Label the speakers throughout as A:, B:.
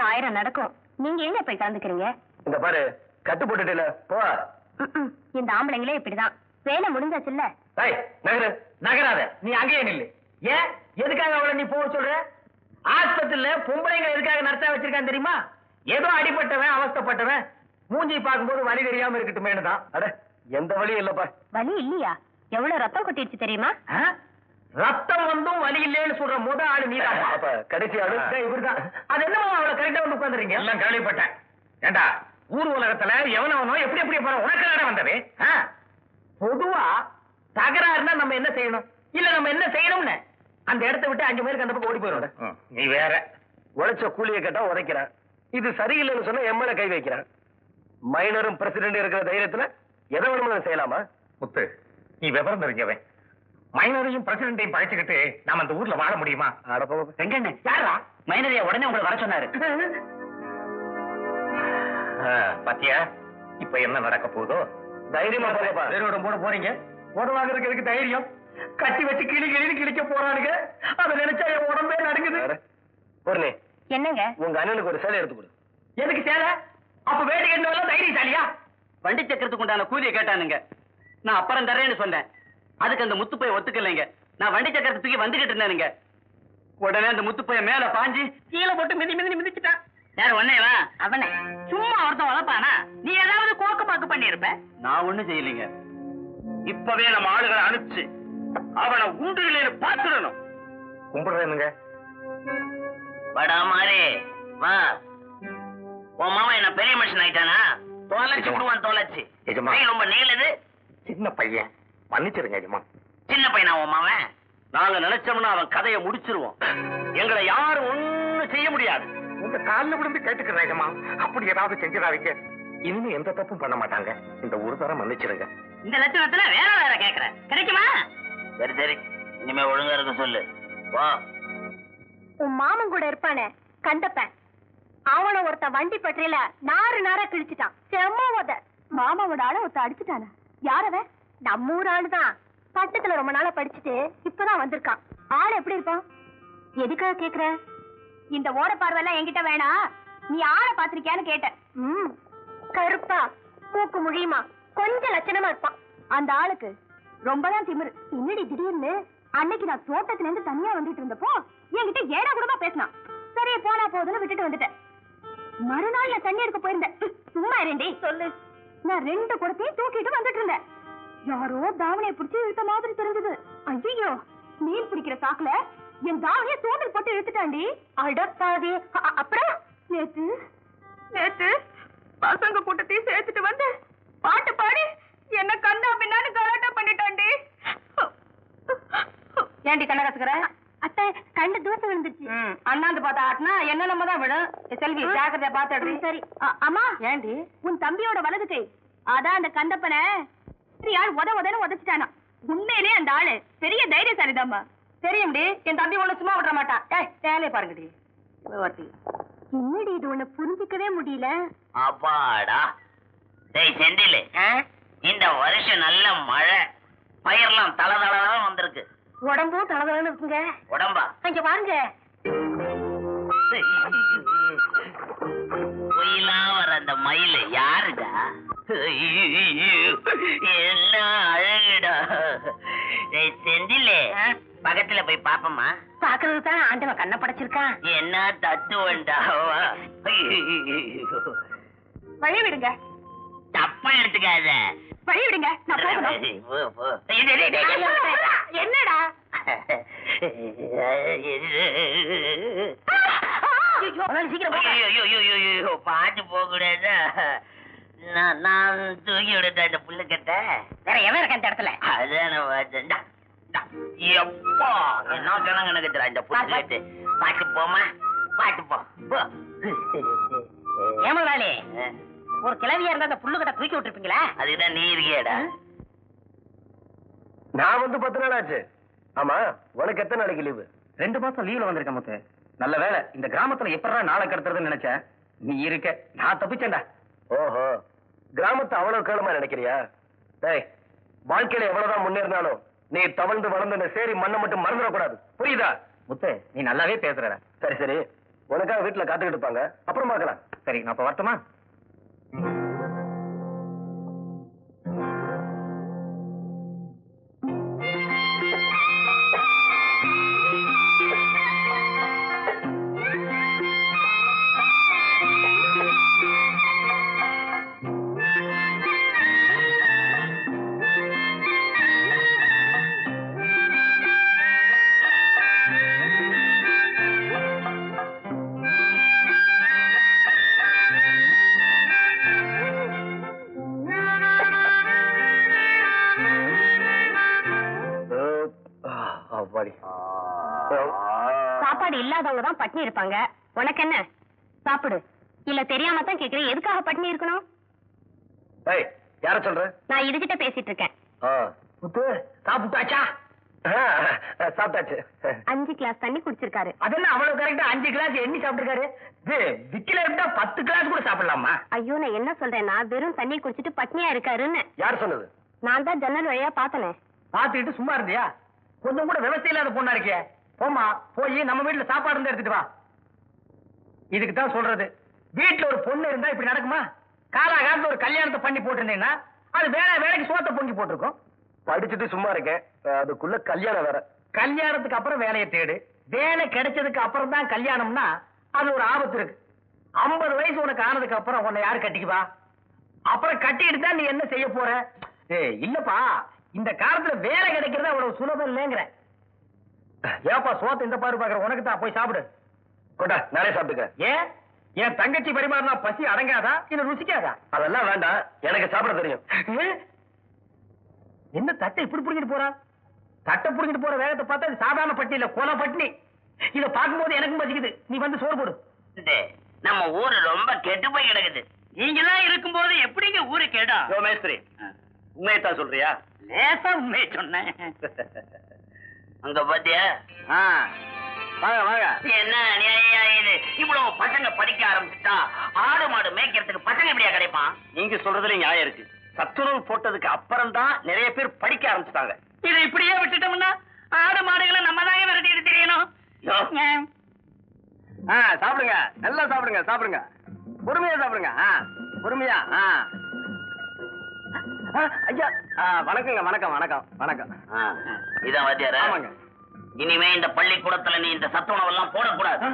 A: ஊர்ல ஆயிரம் நடக்கும். நீங்க எங்க போய் கலந்துக்கிறீங்க?
B: இந்த பாரு கட்டு போட்டுட்டு போ.
A: இந்த ஆம்பளைங்களே இப்படிதான். வேலை முடிஞ்சாச்சுல்ல?
B: டேய் நகரு
C: நகராத நீ அங்கேயே நில்லு. ஏன்? எதுக்காக அவளை நீ போக சொல்ற? ஆஸ்பத்திரியில பொம்பளைங்க எதுக்காக நடத்த வச்சிருக்கான் தெரியுமா? ஏதோ அடிபட்டவன் அவஸ்தைப்பட்டவன். மூஞ்சி பார்க்கும்போது வலி தெரியாம இருக்கட்டுமேனு தான்.
B: அட எந்த வழியும் இல்லப்பா.
A: வலி இல்லையா? எவ்வளவு ரத்தம் கொட்டிடுச்சு தெரியுமா?
C: ரத்தம் வந்தும் வலி இல்லைன்னு சொல்ற முத ஆளு நீதான்.
B: அப்ப கடைசி ஆளு?
C: இவர்தான். அது என்னமோ அவளை கரெக்டா வந்து உட்காந்துறீங்க எல்லாம் கேள்விப்பட்டேன். ஏண்டா ஊர் உலகத்துல எவனவனோ எப்படி எப்படி போற உனக்கு வந்தது? பொதுவா தகராறுனா நம்ம என்ன செய்யணும்? இல்ல நம்ம என்ன செய்யணும்னு? அந்த இடத்த விட்டு அஞ்சு பேருக்கு அந்த பக்கம் ஓடி போயிடும் நீ வேற.
B: உழைச்ச கூலியை கேட்டா உதைக்கிறான். இது சரியில்லைன்னு சொன்னா எம்மல கை வைக்கிறான். மைனரும் பிரசிடென்ட் இருக்கிற தைரியத்துல எதை வேணுமாலும் செய்யலாமா?
C: முத்து நீ விவரம் தெரிஞ்சவன். மைனரையும் பிரசிடண்டையும் பழிச்சுக்கிட்டு நாம அந்த ஊர்ல வாழ முடியுமா. எங்கண்ணே? யாரா மைனரையா? உடனே உங்களை வர சொன்னாரு. பாத்தியா? இப்ப என்ன நடக்க போதோ
B: தைரியமா
C: வேரோட போட போறீங்க? போட வாங்குறதுக்கு எதுக்கு தைரியம்? கட்டி வச்சு கிளி கிளின்னு கிழிக்க போறானுங்க. அதை நினைச்சா என் உடம்பே நடுங்குது.
B: அட, பூர்ணி
A: என்னங்க?
B: உங்க அண்ணனுக்கு ஒரு சேலை எடுத்து கொடு.
C: எதுக்கு சேலை? அப்ப வேட்டு கட்டவெல்லாம் தைரியசாலியா?
D: வண்டி சக்கரத்துக்கு உண்டான கூலியை கேட்டானுங்க. நான் அப்புறம் தரேன்னு சொன்னேன். அதுக்கு அந்த முத்துப்பைய ஒத்துக்கலைங்க. நான் வண்டி சக்கரத்தை தூக்கி வந்துகிட்டு இருந்தேனுங்க. உடனே அந்த முத்துப்பைய மேல பாஞ்சு
C: கீழே போட்டு மிதி மிதி மிதிச்சுட்டான்
D: யார் ஒன்னேவா
A: அவனை.
D: சும்மா ஒருத்தன் வளர்ப்பானா நீ ஏதாவது கோக்கு பாக்கு பண்ணிருப்ப நான் ஒண்ணும் செய்யலைங்க. இப்பவே நம்ம ஆளுகளை அனுப்பிச்சு அவனை உண்டு இல்லைன்னு பாத்துடணும்
C: கும்பிடுறேனுங்க.
D: படா மாறே வா. உன் மாமா என்ன பெரிய மனுஷன் ஆயிட்டானா தொலைச்சு விடுவான் தொலைச்சு ரொம்ப நீளது.
C: சின்ன பையன். மன்னிச்சிருங்க எஜமா
D: சின்ன பையனா உன் நாங்க நினைச்சோம்னா அவன் கதையை முடிச்சிருவோம். எங்களை யாரும் ஒண்ணும் செய்ய முடியாது.
C: உங்க கால்ல விழுந்து கேட்டுக்கிறேன் எஜமா அப்படி ஏதாவது செஞ்சிடாதீங்க. இனிமே எந்த தப்பும் பண்ண மாட்டாங்க. இந்த ஒரு தரம் மன்னிச்சிருங்க.
D: இந்த லட்சணத்துல வேற வேற கேக்குற. கிடைக்குமா? சரி சரி. இனிமே ஒழுங்கா இருக்க சொல்லு. வா.
A: உன் மாமன் கூட இருப்பானே கண்டப்பன் அவன ஒருத்த வண்டி பற்றியில நாறு நாரா கிழிச்சிட்டான். செம்ம உத. மாமாவோட ஆள ஒருத்த அடிச்சுட்டான. யாரவன் நம்ம ஊர் ஆளுதான் பட்டத்துல ரொம்ப நாளா படிச்சுட்டு இப்பதான் வந்திருக்கான். ஆள் எப்படி இருப்பான்? எதுக்காக கேக்குற? இந்த ஓட பார்வைலாம் என்கிட்ட வேணாம் நீ ஆளை பாத்திருக்கியான்னு கேட்ட ம் கருப்பா மூக்கு முழியுமா கொஞ்சம் லட்சணமா இருப்பான். அந்த ஆளுக்கு ரொம்பதான் திமிரு. என்னடி திடீர்னு? அன்னைக்கு நான் தோட்டத்துல இருந்து தனியா வந்துட்டு இருந்தப்போ என்கிட்ட ஏடா கூடமா பேசினான். சரி போனா போதுன்னு விட்டுட்டு வந்துட்டேன். மறுநாள் நான் தண்ணி எடுக்க போயிருந்தேன். சும்மா இருண்டி. சொல்லு. நான் ரெண்டு குடத்தையும் தூக்கிட்டு வந்துட்டு இருந்தேன். யாரோ தாவணியை பிடிச்சு இழுத்த மாதிரி தெரிஞ்சது. ஐயோ மீன் பிடிக்கிற சாக்குல என் தாவணிய தூண்டில் போட்டு இழுத்துட்டாண்டி. அடப்பாதி அப்புறம்? நேத்து நேத்து பசங்க கூட்டத்தையும் சேர்த்துட்டு வந்து பாட்டு பாடி என்ன கண்டா பின்னான்னு கலாட்டா பண்ணிட்டாண்டி. ஏண்டி கண்ண கசுக்கிற அத்தை கண்டு தூசு விழுந்துச்சு அண்ணாந்து பார்த்தா ஆட்டினா என்ன நம்ம தான் விடும் செல்வி ஜாக்கிரதையா பார்த்து சரி. அம்மா ஏண்டி? உன் தம்பியோட வலது கை. அதான் அந்த கந்தப்பனை. ஆள் உத உதன்னு உதச்சிட்டானா? உண்மையிலே அந்த ஆளு பெரிய தைரியசாலிதாம்மா. தெரியும்டி என் தம்பி ஒண்ணு சும்மா விட மாட்டான் ஏய் வேலையை பாருங்கடி. என்னடி இது ஒண்ணு புரிஞ்சுக்கவே முடியல?
D: அப்பாடா. டேய் செந்திலு. இந்த வருஷம் நல்ல மழை. பயிரெல்லாம் தல தலதான் வந்திருக்கு.
A: உடம்பும் தளதளன்னு இருக்குங்க.
D: உடம்பா?
A: இங்க பாருங்க.
D: பொயிலாம் வர அந்த மயில் யாருடா என்ன அழகுடா. செந்திலே பக்கத்துல போய் பாப்போமா
A: பாக்குறது தான் ஆண்டவன் கண்ணை படைச்சிருக்கான்
D: என்ன தத்துவண்டா
A: வழி விடுங்க.
D: தப்பா எடுத்துக்காத.
A: வழி விடுங்க. என்னடா? சீக்கிரம்
D: பாத்து போக கூடாதா நான் நான் தூக்கி விடுறேன் இந்த புல்லுக்கட்ட
A: வேற எவன் இருக்க இந்த இடத்துல?
D: அதான் நான் இந்தா. எப்பா என்ன கணக்கு நடக்குதுடா இந்த புல்லுக்கட்டு பாத்து போமா பாத்து போ போ.
A: ஏமலாளி ஒரு கிளவியா இருந்தா அந்த புல்லு கட்ட தூக்கி விட்டுருப்பீங்களா?
D: அதுக்குதான் நீ இருக்கியேடா.
B: நான் வந்து பத்து நாள் ஆச்சு. ஆமா உனக்கு எத்தனை நாளைக்கு லீவு?
C: ரெண்டு மாசம் லீவ்ல வந்திருக்கேன் முத்து. நல்ல வேலை. இந்த கிராமத்துல எப்படா நாளை கடத்துறதுன்னு நினைச்சேன். நீ இருக்க. நான் தப்பிச்சேன்டா.
B: ஓஹோ. கிராமத்தை அவ்வளவு கேளமா நினைக்கிறியா? டேய் வாழ்க்கையில எவ்வளவுதான் முன்னேறினாலும் நீ தவழ்ந்து வளர்ந்து இந்த சேரி மண்ணை மட்டும் மறந்துடக்கூடாது. புரியுதா?
C: முத்து நீ நல்லாவே பேசுறடா.
B: சரி சரி. உனக்காக வீட்டுல காத்துக்கிட்டு இருப்பாங்க. அப்புறம் பார்க்கலாம்.
C: சரி நான் இப்ப வரட்டுமா?
E: சாப்பாடு இல்லாதவங்க தான் பட்னி இருப்பாங்க. உனக்கு என்ன? சாப்பிடு. இல்ல தெரியாம தான் கேக்குறேன். எதுக்காக பட்னி இருக்கணும்?
B: யார சொல்ற?
E: நான் இதுகிட்ட பேசிட்டு இருக்கேன்.
C: சாப்பிட்டாச்சா?
B: சாப்பிட்டாச்சு.
E: அஞ்சு கிளாஸ் தண்ணி குடிச்சிருக்காரு.
C: அது என்ன அவ்வளவு கரெக்டா அஞ்சு கிளாஸ் எண்ணி சாப்பிட்டுருக்காரு? விக்கில இருந்தா பத்து கிளாஸ் கூட சாப்பிடலாமா?
E: ஐயோ நான் என்ன சொல்றேன்னா வெறும் தண்ணி குடிச்சிட்டு பட்னியா இருக்காருன்னு.
B: யார் சொன்னது?
E: நான் தான் ஜன்னல் வழியா பார்த்தனே.
C: பாத்துக்கிட்டு சும்மா இருந்தியா? கொஞ்சம் கூட விவசாய இல்லாத பொண்ணா இருக்கே போமா போய் நம்ம வீட்டுல சாப்பாடு இருந்தா எடுத்துட்டு வா. இதுக்கு தான் சொல்றது. வீட்டுல ஒரு பொண்ணு இருந்தா இப்படி நடக்குமா? காலாகாலத்துல ஒரு கல்யாணத்தை பண்ணி போட்டிருந்தீங்கன்னா அது வேற வேலைக்கு சோத்த பொங்கி போட்டிருக்கும்.
B: படிச்சுட்டு சும்மா இருக்கேன். அதுக்குள்ள கல்யாணம் வேற.
C: கல்யாணத்துக்கு அப்புறம் வேலையை தேடு. வேலை கிடைச்சதுக்கு அப்புறம் தான் கல்யாணம்னா அது ஒரு ஆபத்து இருக்கு. ஐம்பது வயசு உனக்கு ஆனதுக்கு அப்புறம் உன்னை யாரு கட்டிக்குவா? அப்புறம் கட்டிட்டு தான் நீ என்ன செய்ய போற? ஏய் இல்லப்பா. இந்த காலத்துல வேலை கிடைக்கிறது அவ்வளவு சுலபம் இல்லைங்கிற. ஏப்பா சோத்து இந்த பாரு பாக்குற உனக்கு தான் போய் சாப்பிடு.
B: கொண்டா நானே சாப்பிட்டுக்க.
C: ஏன்? என் தங்கச்சி பரிமாறினா பசி அடங்காதா? இல்ல ருசிக்காதா?
B: அதெல்லாம் வேண்டாம் எனக்கு சாப்பிட தெரியும்?
C: என்ன தட்டை இப்படி புடிங்கிட்டு போறா? தட்டை புடிங்கிட்டு போற வேகத்தை பார்த்தா இது சாதாரண பட்டி இல்ல கொலை பட்டினி. இத பார்க்கும்போது எனக்கும் பசிக்குது. நீ வந்து சோறு போடு.
F: நம்ம ஊரு ரொம்ப கெட்டு போய் கிடக்குது. நீங்க எல்லாம் இருக்கும்போது எப்படிங்க ஊரு கேடும்?
B: யோ மேஸ்திரி உண்மையத்தான் சொல்றியா?
F: லேசா உண்மையை சொன்னேன். அங்க பாத்தியா?
B: வாங்க வாங்க.
F: என்ன அநியாயம் இது? இவ்வளவு பசங்க படிக்க ஆரம்பிச்சுட்டா ஆடு மாடு மேய்க்கிறதுக்கு பசங்க எப்படியா கிடைப்பான்?
B: நீங்க சொல்றதுல நியாயம் இருக்கு. சத்துணவு போட்டதுக்கு அப்புறம் தான் நிறைய பேர் படிக்க ஆரம்பிச்சிட்டாங்க.
F: இதை இப்படியே விட்டுட்டோம்னா ஆடு மாடுகளை நம்ம தாங்க விரட்டிட்டு தெரியணும்.
B: சாப்பிடுங்க. நல்லா சாப்பிடுங்க சாப்பிடுங்க. பொறுமையா சாப்பிடுங்க. பொறுமையா. ஐயா. வணக்கங்க வணக்கம் வணக்கம் வணக்கம்.
F: இதான் வாத்தியாரா. இனிமே இந்த பள்ளிக்கூடத்துல நீ இந்த சத்துணவு எல்லாம் போடக்கூடாது.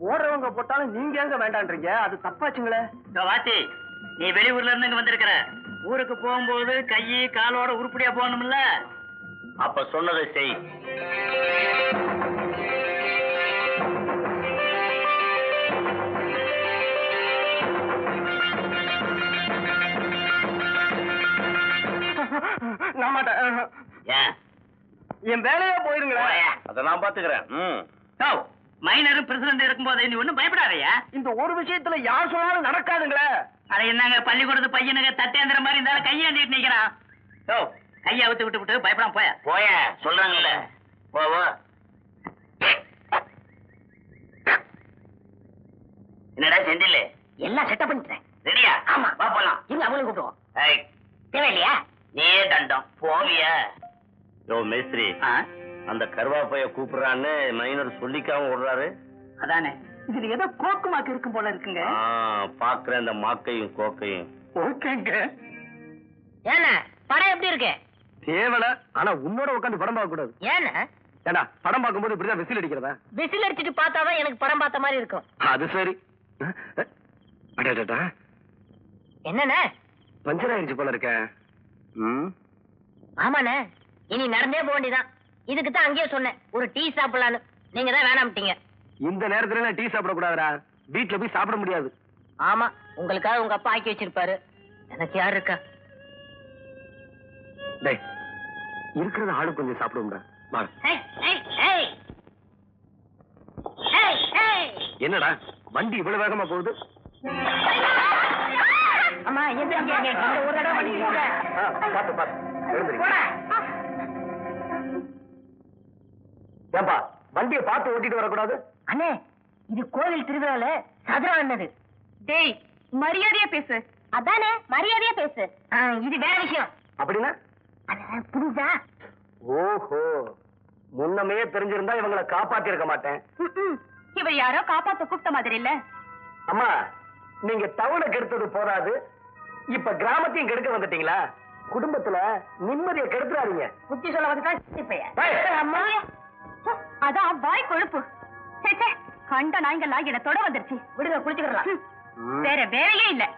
B: போடுறவங்க போட்டாலும் நீங்க எங்க வேண்டான்றீங்க? அது தப்பாச்சுங்களே.
F: இதோ வாத்தி நீ வெளியூர்ல இருந்து இங்க வந்திருக்கிற. ஊருக்கு போகும்போது கையை காலோட உருப்படியா போகணும்ல? அப்ப சொன்னதை செய்.
B: நான் மாட்டேன்.
F: ஏன்?
B: என் வேலையே போயிருங்களேன்
F: போயா.
B: அதை நான் பாத்துக்கிறேன்.
F: மைனரும் பிரசிடண்ட் இருக்கும்போது நீ ஒண்ணும் பயப்படாதயா?
B: இந்த ஒரு விஷயத்துல யார் சொன்னாலும் நடக்காதுங்களே.
F: அட என்னங்க பள்ளிக்கூடத்து பையனுங்க தட்டேந்திர மாதிரி இருந்தாலும் கையாண்டிட்டு நிக்கிறான். யோ கையை அவுத்து விட்டு விட்டு பயப்படாம போய. போய சொல்றாங்கல்ல. போ போ. என்னடா செந்தில்?
E: எல்லாம் செட்டப் பண்ணிட்டேன்.
F: ரெடியா? ஆமா. வா போலாம்.
E: இல்ல அவங்களும் கூப்பிடுவோம்.
F: ஏய்
E: தேவையில்லையா?
F: நீயே தண்டம். போவியா?
B: யோ மேஸ்திரி. அந்த கருவாப்பைய கூப்பிடுறான்னு மைனர் சொல்லிக்காம விடுறாரு
F: அதானே? இதுல ஏதோ கோக்குமாக்கு இருக்கும் போல இருக்குங்க.
B: ஆ, பாக்குறேன் அந்த மாக்கையும் கோக்கையும்.
C: ஓகேங்க.
E: ஏண்ணா படம் எப்படி இருக்கு?
B: தேவல ஆனா உன்னோட உட்காந்து படம் பார்க்க கூடாது.
E: ஏண்ணா?
B: ஏண்டா படம் பார்க்கும்போது இப்படிதான் விசில் அடிக்கிறதா?
E: விசில் அடிச்சிட்டு பார்த்தாதான் எனக்கு படம் பார்த்த மாதிரி இருக்கும்.
B: அது சரி. அடடா
E: என்னண்ணே?
B: பஞ்சர் ஆயிடுச்சு போல இருக்க. ம்?
E: ஆமாண்ணே. இனி நடந்தே போக வேண்டியதான் இதுக்கு தான் அங்கேயே சொன்னேன். ஒரு டீ சாப்பிடலான்னு. நீங்க தான் வேணாம்ட்டீங்க
B: இந்த நேரத்துல டீ சாப்பிட கூடாதுடா வீட்டுல போய் சாப்பிட முடியாது.
E: ஆமா உங்களுக்காக உங்க அப்பா ஆக்கி வச்சிருப்பாரு. எனக்கு யார் இருக்கா?
B: டேய் இருக்கிறத ஆளு கொஞ்சம்
E: ஏய்.
B: என்னடா வண்டி இவ்வளவு வேகமா போகுது?
E: அம்மா ஒரு தடவை
B: பாத்து பாத்து. ஏன்பா வண்டியை பார்த்து ஓட்டிட்டு வரக்கூடாது?
E: அண்ணே இது கோவில் திருவிழால சதுரம் அண்ணது டேய் மரியாதையா பேசு. அதானே மரியாதையா பேசு. இது வேற விஷயம்.
B: அப்படின்னா?
E: புரியுதா
B: ஓஹோ முன்னமே தெரிஞ்சிருந்தா இவங்களை காப்பாத்தி இருக்க மாட்டேன்.
A: இவர் யாரோ காப்பாத்த கூப்பிட்ட மாதிரி இல்ல.
B: அம்மா நீங்க டவுனை கெடுத்தது போதாது. இப்ப கிராமத்தையும் கெடுக்க வந்துட்டீங்களா? குடும்பத்துல நிம்மதியை கெடுத்துறாதீங்க.
C: புத்தி சொல்ல
A: அம்மா. அதான் வாய் கொழுப்பு. சே, சே, கண்ட நாய்ங்கெல்லாம் என்ன தொட வந்துருச்சு.
C: விடுங்க குளிச்சுக்கலாம்
A: வேற வேலையே இல்ல.